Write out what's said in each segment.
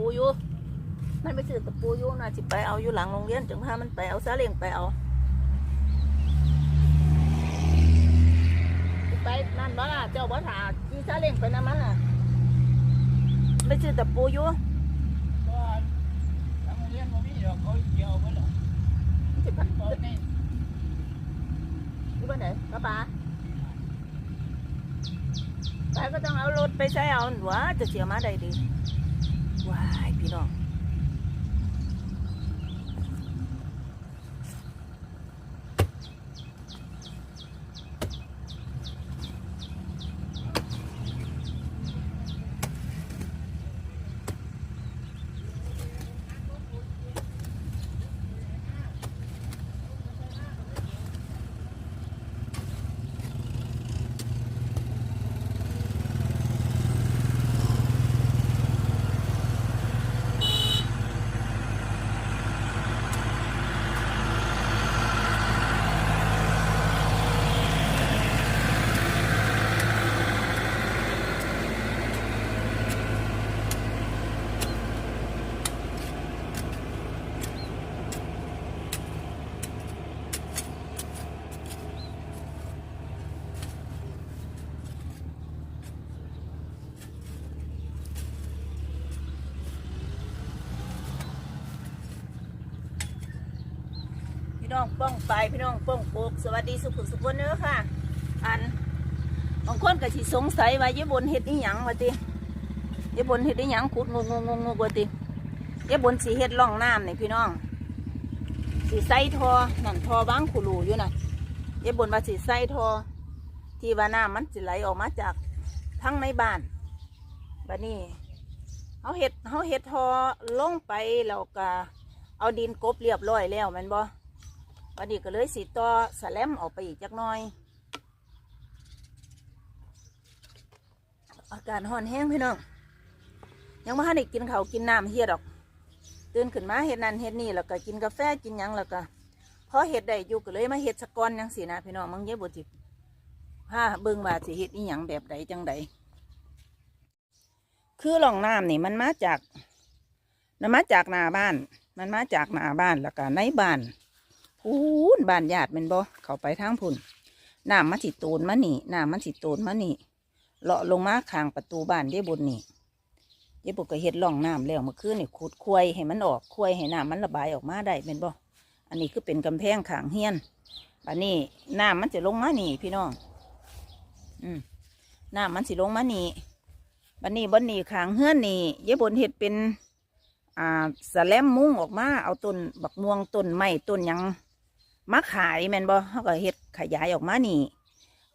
มันไปซื้อตะปูอยู่ มันไปซื้อตะปูอยู่น่าสิไปเอาอยู่หลังโรงเรียนจังพามันไปเอาซาเล้งไปเอาสิไปนั่นบ่ล่ะเจ้าบ่ถาขี่ซาเล้งไปนำมันน่ะไปซื้อตะปูอยู่ก็ทางโรงเรียนบ่มีดอกเขาเกี่ยวเพิ่นหรอกสิไปบ่นี่อยู่บ้านไหนป้าป๋าไปก็ต้องเอารถไปใช้เอาหวะจะเสียมาได้ดี ว้ายพี่น้อง พี่น้องป้องไปพี่น้องป้องปลูกสวัสดีสุขสุขคนเด้อค่ะ อันบางคนก็สิสงสัยว่าญี่ปุ่นเฮ็ดอีหยังวะติญี่ปุ่นเฮ็ดอีหยังขุดงงงงงวะติญี่ปุ่นสิเฮ็ดร่องน้ำนี่พี่น้องสิใส่ทอนั่นทอบางขุลูอยู่น่ะญี่ปุ่นว่าสิใส่ทอ ที่ว่าน้ำมันสิไหลออกมาจากทั้งในบ้านบัดนี้เขาเฮ็ดเขาเฮ็ดทอลงไปแล้วก็เอาดินกบเรียบร้อยแล้วมันบ่ วันนี้ก็เลยสีต่อสแลมออกไปอีกจักหน่อย อากาศห่อนแห้งพี่น้อง ยังไม่ทันได้กินข้าวกินน้ำเฮียดอกตื่นขึ้นมาเห็ดนั่นเห็ดนี่แล้วก็กินกาแฟกินยังแล้วก็พอเห็ดได้อยู่ก็เลยมาเห็ดสะกอนยังสีนะพี่น้องมังเยบุจิผ้าเบิ่งว่าสิเห็ดอีหยังแบบใดจังใดคือหล่องน้ำนี่มันมาจากมันมาจากนาบ้าน มันมาจากนาบ้านแล้วก็ในบ้าน พูนบานญาติแมันบ่เข้าไปทางพุ่นน้ำมันสิโตนมานี่น้ำมันสิโตนมานี่เลาะลงมาข้างประตูบ้านเย่บนนี่เย่บุก็เฮ็ดร่องน้ำแล้วเมื่อคืนนี่ขุดควยให้มันออกควยให้น้ำมันระบายออกมาได้เป็นบ่อันนี้คือเป็นกำแพงขางเฮียนบัดนี้น้ำมันจะลงมานี่พี่น้อง อืมน้ำมันสิลงมานี่บัดนี้บนนี่ขางเฮือนนี่เย่บนเฮ็ดเป็น อ่าสแลมมุ้งออกมาเอาต้นบักม่วงต้นไม้ต้นยัง มาขายแมนบ่เขาก็เฮ็ดขยายออกมานี่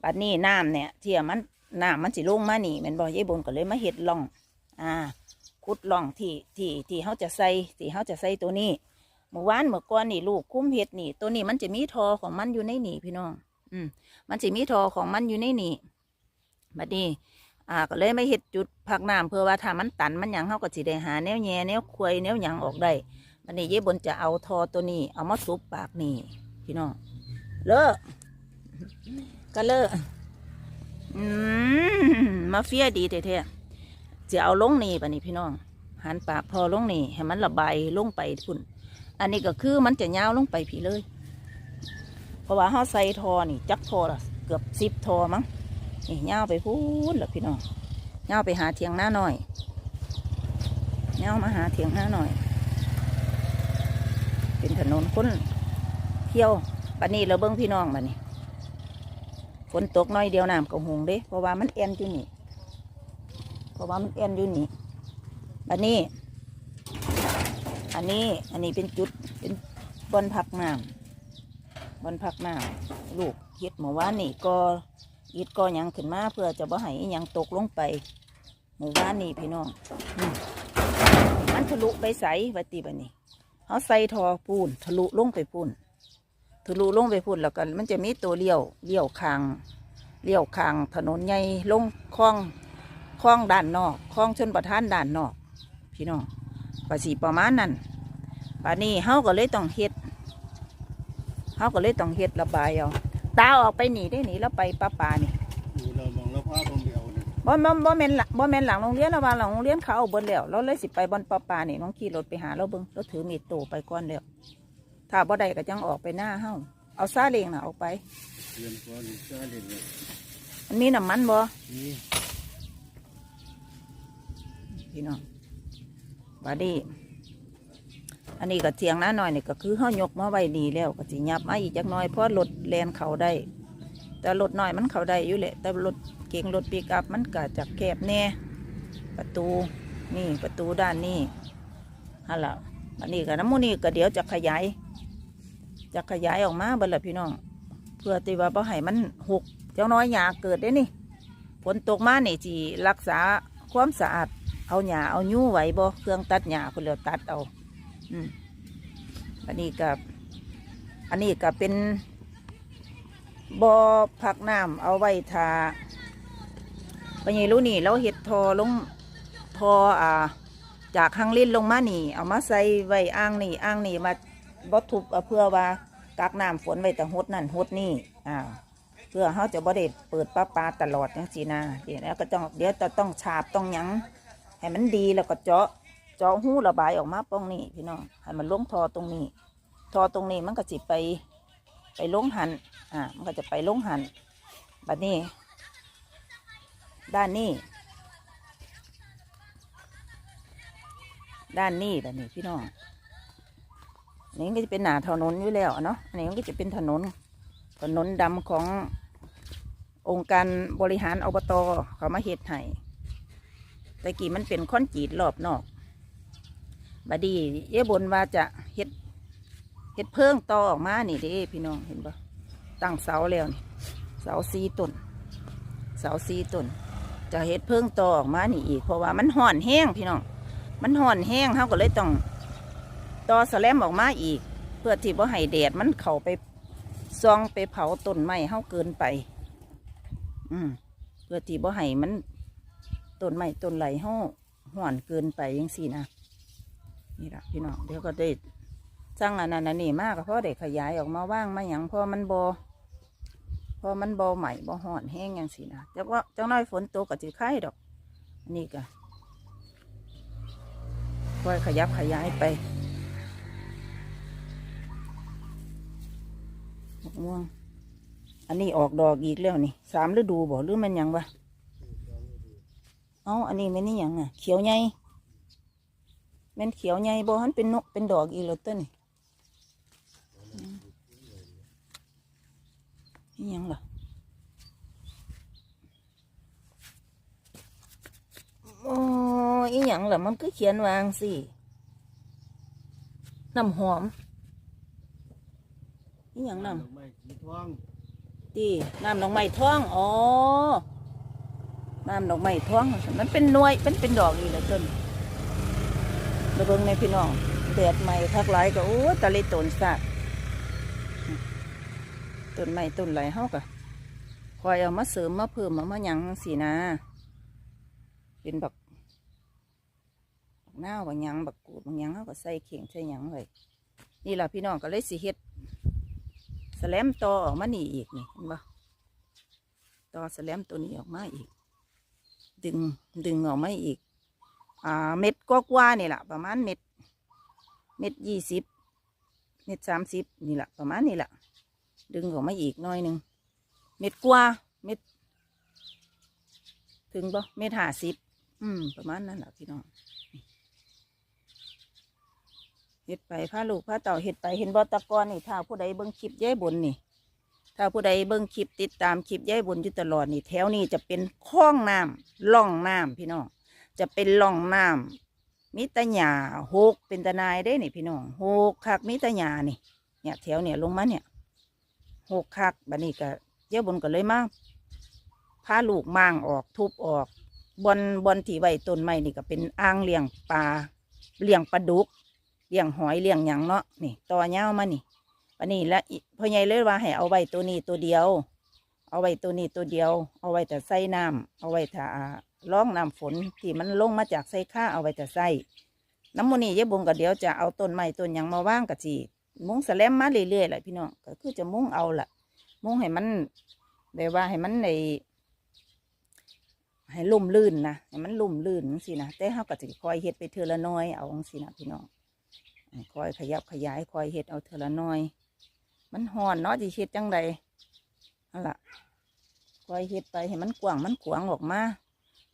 บัดนี้น้ำเนี่ยเที่ยมันน้ำมันสิลงมานี่แมนบ่ยายบนก็เลยมาเฮ็ดร่อง อ่าขุดร่องที่ที่ที่เขาจะใส่ที่เขาจะใส่ตัวนี้เมื่อวานเมื่อก่อนนี่ลูกคุ้มเฮ็ดนี่ ตัวนี้มันจะมีทอของมันอยู่ในนี่พี่น้อง อืมมันจะมีทอของมันอยู่ในนี่บัดนี้อ่าก็เลยไม่เฮ็ดจุดพักน้ำเพื่อว่าถ้ามันตันมันหยังเขาก็สิได้หาแนวแย่แนวควยแนวหยังออกได้วันนี้เย่บนจะเอาทอตัวนี้ เอามาซุบปากนี่ พี่น้องเลอะก็เลอะอืมมาเฟียดีแท้ๆจะเอาลงนี่ปะนี่พี่น้อง หันปากทอลงนี่ให้มันระบายลงไปพุ่นอันนี้ก็คือมันจะยาวลงไปผีเลย เพราะว่าเขาใส่ทอนี่ จักทอละเกือบสิบทอมั้งนี่ยาวไปพูดล้วพี่น้องย่าวไปหาเถียงหน้าหน่อยย่าวมาหาเถียงหน้าหน่อย เป็นถนนคน ที่ยวบัดนี้เราเบิ้งพี่น้องบัดนี้ฝนตกน้อยเดียวน้ำก็หงเด้เพราะว่ามันเอ็นอยู่นี่เพราะว่ามันเอ็นอยู่นี่บัดนี้ อันนี้อันนี้เป็นจุดเป็นบอนพักน้ำบอนพักน้ำลูกเฮ็ดเมื่อวานี่ก็อิดก็ยังขึ้นมาเพื่อจะบ่ให้ยังตกลงไป หมู่บ้านี่พี่น้องมันทะลุไปใสวัติบันนี้เขาใส่ทอปูนทะลุลงไปปูน ทะลุลงไปปูนแล้วก็มันจะมีตัวเลี้ยวเลี้ยวคางเลี้ยวคางถนนใหญ่ลงคลองคลองด้านนอกคลองชนประทานด้านนอก พี่น้องประสีประมาณนั้นป่านนี้เฮาก็เลยต้องเฮ็ดเฮาก็เลยต้องเฮ็ดระบายเอาตาออกไปหนีได้หนีแล้วไปป้าป่านี่อยู่เรามองแล้วพาผมไปเอาเนี่ยบ่บ่บ่แม่นหลังบ่แม่นหลังโรงเรียนแล้วว่าหลังโรงเรียนเขาเอาเบิดแล้วเราเลยสิไปบอนปลาปลานี่น้องขี่รถไปหาเราเบิ่งเราถือมีดโตไปก่อนแล้ว ถ้าบ่ได้ก็จังออกไปหน้าเฮาเอาซาเล้งน่ะออกไปเรียนก่อนจะเรียนเลยมันมีน้ำมันบ่นี่พี่น้องบาดนีอันนี้ก็เทียงน้าหน่อยนี่ก็คือเฮายกมาไว้ดีแล้วก็สิยับมาอีกจักหน้อยเพราะรถแลนเขาได้ แต่รถน้อยมันเขาได้อยู่แหละแต่รถเก๋งรถปิกอัพมันก็จะแคบแน่ประตูนี่ประตูด้านนี้ฮะล่ะอันนี้ก็น้ำมูนี่ก็เดี๋ยวจะขยาย จะขยายออกมาบัดละพี่น้อง เพื่อที่ว่าบ่ให้มันหกเจ้าน้อยหยาเกิดได้นี่ฝนตกมานี่จีรักษาความสะอาด เอาหญ้าเอายู่ไว้บ่เครื่องตัดหญ้าเพื่อเราตัดเอาอืมอันนี้กับอันนี้ก็เป็นบ่อพักน้ำเอาไว้ทาปัญญรู้นี่เราเห็ดทอลงทออ่า จากข้างลิ้นลงมานี่ เอามาใส่ไว้อ่างนี่อ่างนี่มา บ่ทุบเพื่อว่ากักน้ำฝนไว้แต่หดนั่นหดนี่อ่าเพื่อเขาจะบ่ได้เปิดป้าปลาตลอดจังสีนะเดี๋ยวแล้วก็ต้องเดี๋ยวจะต้องฉาบต้องยังให้มันดีแล้วก็เจาะเจาะหูระบายออกมาป้องนี่พี่น้องให้มันลงทอตรงนี้ ทอตรงนี้มันก็จิไปไปลงหันอ่ามันก็จะไปลงหันบัดนี้ ด้านนี้ ด้านนี้แบบนี้พี่น้อง นี้ก็จะเป็นหนาถนนอยู่แล้วเนาะอันนี้ก็จะเป็นถนน ถนนดำขององค์การบริหารอบตเขามาเฮ็ดให้แต่กี้มันเป็นค้อนจีดรอบนอกบดดีเย่บนว่าจะเฮ็ดเฮ็ดเพิ่งต่อออกมานี่เด้พี่น้องเห็นปะตั้งเสาแล้วนี่เสาสีต้นเสาสีต้นจะเฮ็ดเพิ่งต่อออกมานี่อีก เพราะว่ามันห่อนแห้งพี่น้อง มันห่อนแห้งเขาก็เลยต้อง ต่อสแลมออกมาอีก เพื่อที่ว่าให้แดดมันเข้าไปซองไปเผาต้นไม้เฮาเกินไป อืมเพื่อที่บ่ให้มันต้นไม้ต้นไหลเฮาห่อนเกินไปยังสี่นะนี่ละพี่น้องเดี๋ยวก็ได้สร้างอันนั้นนนี้มากเพราะได้ขยายออกมาว่างมาอย่างพอมันบพอมันบใหม่บ่ห่อนแห้งยังสี่นะแต่ว่าจังน้อยฝนตกก็จะไข่ดอกนนี้ก็ค่อยขยับขยายไป ม่วง อันนี้ออกดอกอีกแล้วนี่สามฤดูบ่หรือมันยังวะเอ้าอันนี้ม่นนี่ยังอะ เขียวใหญ่ม่นเขียวใหญ่บ่ฮันเป็นนกเป็นดอกอีกแล้วเต้นนี่อืมนี่หยังล่ะโอ้อีหยังล่ะมันก็เขียนวางสิน้ำหอม อีหยังน้ำไม้สีทองตีน้ำดอกไม้ท้องอ๋อน้ำดอกไม้ท้อง มันเป็นหน่วยเป็นเป็นดอกนี่แหละต้นระเบิงในพี่น้องแดดใหม่พักหลายก็โอ้ตะลิต้นสากต้นไม้ต้นไหลเฮากะคอยเอามาเสริมมาเพิ่มมามาหยังสีนะเป็นบักบักหน้าวบักหยังบักกูดบักหยังเฮาก็ใส่เข่งใส่หยังเลยนี่แหละพี่น้องก็เลยสิเฮ็ดส แลมต่อออกมานี่อีกนี่เห็นปะต่อสแลมตัวนี้ออกมาอีก ดึงดึงออกมาอีก อ่า เม็ดกว่าๆนี่แหละประมาณเม็ด เม็ดยี่สิบเม็ดสามสิบนี่แหละประมาณนี่แหละดึงออกมาอีกหน้อยหนึ่งเม็ดกว่าเม็ด ถึงปะเม็ดห้าสิบอืม ประมาณนั้นแหละพี่น้อง เฮ็ดไปพาลูกพาเต่าเฮ็ดไปเห็นบ่ตะกอนนี่ถ้าผู้ใดเบิ่งคลิปย้ายบนนี่ ถ้าผู้ใดเบิ่งคลิปติดตามคลิปย้ายบนอยู่ตลอดนี่ แถวนี้จะเป็นคลองน้ำล่องน้ำพี่น้องจะเป็นล่องน้ำมีแตะหญ้าหกเป็นตะนายได้นี่พี่น้องหกคักมีแตะหญ้านี่ เนี่ยแถวเนี่ยลงมาเนี่ยหกคักบัดนี้ก็ย้ายบนก็เลยมาพาลูกมางออกทุบออกบนบนที่ไว้ต้นไม้นี่ก็เป็นอ่างเลี้ยงปลาเลี้ยงปลาดุก เลี้ยงหอยเลี้ยงหยังเนาะนี่ต่อยามานี่วันนี้และอิพ่อใหญ่เลยว่าให้เอาไว้ตัวนี้ตัวเดียว เอาไว้ตัวนี้ตัวเดียว เอาไว้แต่ใส่น้ำเอาไว้ถ้าล่องน้ำฝนที่มันลงมาจากใส่ข้าเอาไว้แต่ใส่น้ำมันนี่เยบุงก็เดี๋ยวจะเอาต้นไม้ต้นหยังมาว่างกะจีมุ้งแสลมมาเรื่อยๆแหละพี่น้องก็คือจะมุ้งเอาละมุ้งให้มันแบบว่าให้มันในให้ลุ่มลื่นนะให้มันลุ่มลื่นจังซี่นะแต่เฮาก็สิคอยเฮ็ดไปเทือละน้อยเอาจังซี่นะพี่น้อง คอยขยับขยายคอยเฮ็ดเอาเทื่อละน้อย มันฮ้อนเนาะสิเฮ็ดจังใดนั่นละคอยเฮ็ดไปให้มันกว้างมันขวางออกมา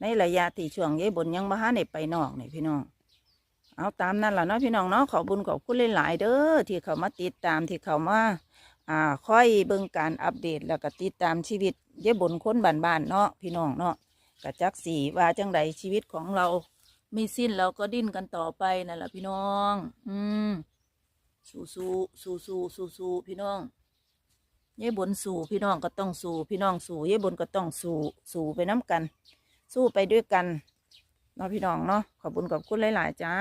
ในระยะที่ช่วงยายบนยังบ่ทันได้ไปนอกนี่พี่น้อง เอาตามนั้นแหละเนาะพี่น้องเนาะขอบุญขอบคุณหลายๆเด้อที่เขามาติดตามที่เขามาอ่าค่อยเบิ่งการอัปเดตแล้วก็ติดตามชีวิตยายบนคนบ้านๆเนาะพี่น้องเนาะกระจักสีว่าจังใดชีวิตของเรา ไม่สิ้นเราก็ดิ้นกันต่อไปนั่นแหละพี่น้อง อืม สู้สู้สู้สู้สู้สู้พี่น้องยายบนสู้พี่น้องก็ต้องสู้พี่น้องสู้ยายบนก็ต้องสู้สู้ไปน้ำกัน สู้ไปด้วยกันเนาะพี่น้องเนาะขอบคุญขอบคุณหลาย ๆ จ้า